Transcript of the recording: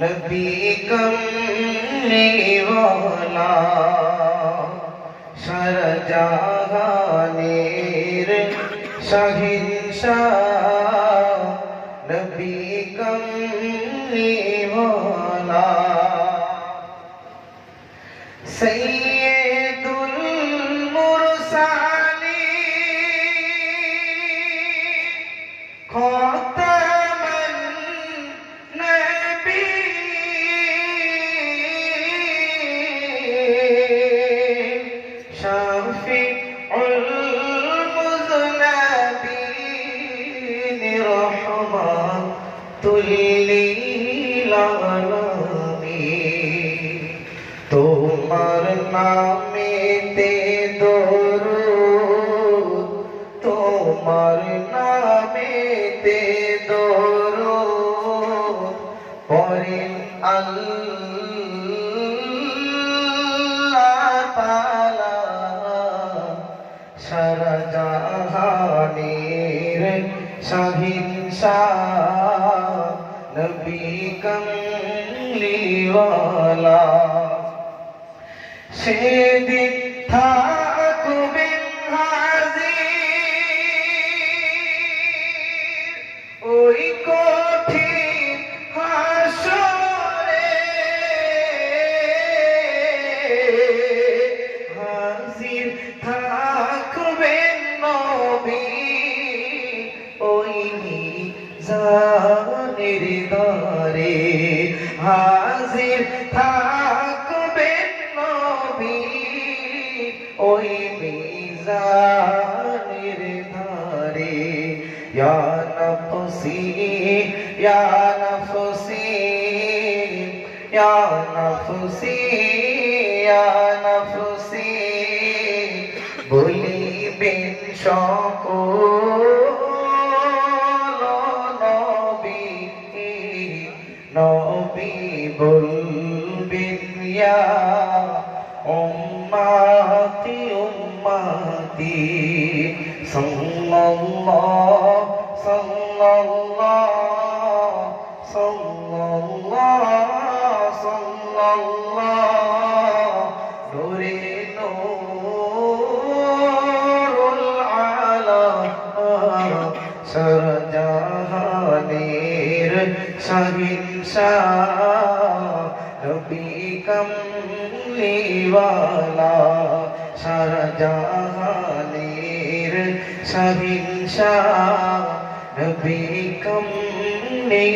নবী কমলিওয়ালা সারা জাহানের শাহিনশাহ নবী কমলিওয়ালা সৈয়দুল আলামিন তোমার নামেতে দরুদ তোমার নামেতে দরুদ পড়েন আল্লাহ তাআলা সারা জাহানের শাহিনশাহ নবী কমলিওয়ালা সেদিন হাজির ওই কঠিন থাকবেন নবী। ওই মিজানের ধারে, ইয়া নফসি ইয়া নফসি ইয়া নফসি ইয়া নফসি। বলিবেন সকল নবী নবী বলবেন, ইয়া أمتي أمتي صلى الله صلى الله صلى الله صلى الله نور نور العالم سرجانير سهنسا نبي كم শাহিনশাহ সারা জাহানের সরজাহানের শাহিনশাহ নবী কমলিওয়ালা